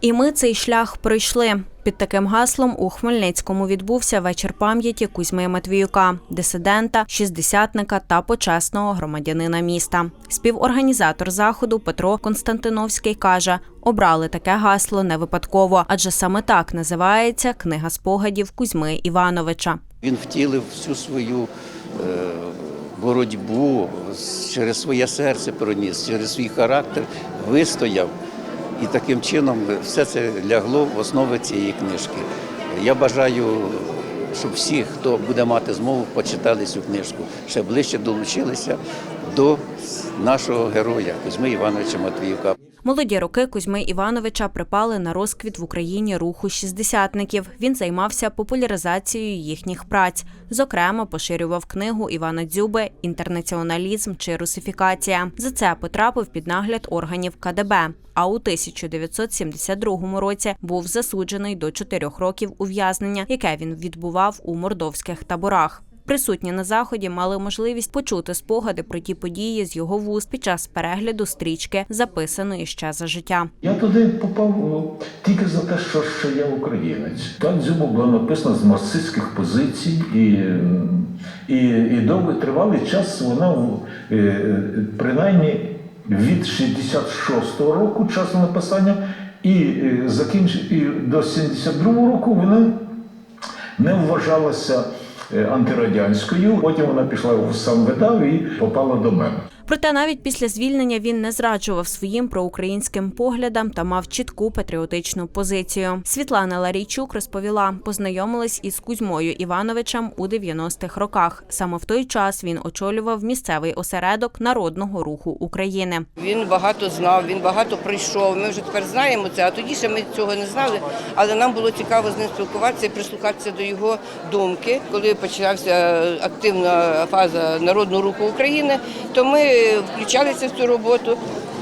І ми цей шлях пройшли. Під таким гаслом у Хмельницькому відбувся вечір пам'яті Кузьми Матвіюка, дисидента, шістдесятника та почесного громадянина міста. Співорганізатор заходу Петро Константиновський каже: обрали таке гасло не випадково, адже саме так називається книга спогадів Кузьми Івановича. Він втілив всю свою е, боротьбу через своє серце проніс, через свій характер вистояв. І таким чином все це лягло в основи цієї книжки. Я бажаю, щоб всі, хто буде мати змогу, почитали цю книжку, ще ближче долучилися до нашого героя Кузьми Івановича Матвіюка. Молоді роки Кузьми Івановича припали на розквіт в Україні руху шістдесятників. Він займався популяризацією їхніх праць. Зокрема, поширював книгу Івана Дзюби Інтернаціоналізм чи русифікація. За це потрапив під нагляд органів КДБ. А у 1972 році був засуджений до чотирьох років ув'язнення, яке він відбував у мордовських таборах. Присутні на заході мали можливість почути спогади про ті події з його вуст під час перегляду стрічки, записаної ще за життя. Я туди попав тільки за те, що, що я українець. Так дзюба було написано з марксистських позицій, і, і, і довгий тривалий час вона е, е, принаймні від 66-го року часу написання і, е, закінч... і до 72-го року вона не вважалася антирадянською. Потім вона пішла в сам видав і попала до мене. Проте навіть після звільнення він не зраджував своїм проукраїнським поглядам та мав чітку патріотичну позицію. Світлана Ларійчук розповіла, познайомилась із Кузьмою Івановичем у 90-х роках. Саме в той час він очолював місцевий осередок народного руху України. Він багато знав, він багато прийшов. Ми вже тепер знаємо це, а тоді ще ми цього не знали. Але нам було цікаво з ним спілкуватися і прислухатися до його думки. Коли почалася активна фаза народного руху України, то ми включалися в цю роботу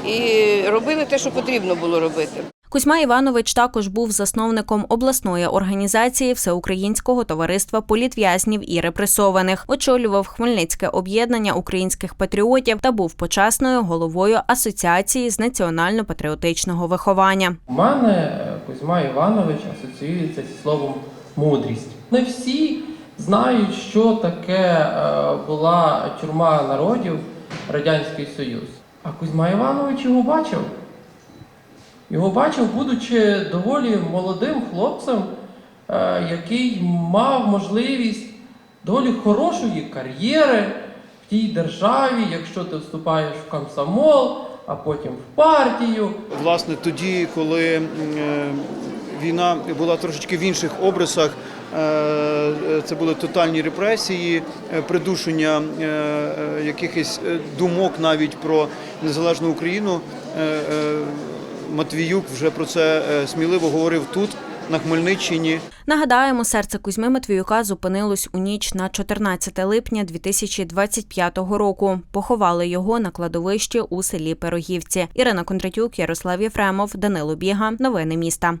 і робили те, що потрібно було робити. Кузьма Іванович також був засновником обласної організації Всеукраїнського товариства політв'язнів і репресованих, очолював Хмельницьке об'єднання українських патріотів та був почесною головою асоціації з національно-патріотичного виховання. У мене е, Кузьма Іванович асоціюється зі словом мудрість. Не всі знають, що таке е, була тюрма народів Радянський Союз. А Кузьма Іванович його бачив. Його бачив, будучи доволі молодим хлопцем, е, який мав можливість доволі хорошої кар'єри в тій державі, якщо ти вступаєш в комсомол, а потім в партію. Власне, тоді, коли е, війна була трошечки в інших обрисах, це були тотальні репресії, е, придушення е, е, якихось е, думок навіть про незалежну Україну. Е, е, Матвіюк вже про це е, сміливо говорив тут, на Хмельниччині. Нагадаємо, серце Кузьми Матвіюка зупинилось у ніч на 14 липня 2025 року. Поховали його на кладовищі у селі Пирогівці. Ірина Кондратюк, Ярослав Єфремов, Данило Біга. Новини міста.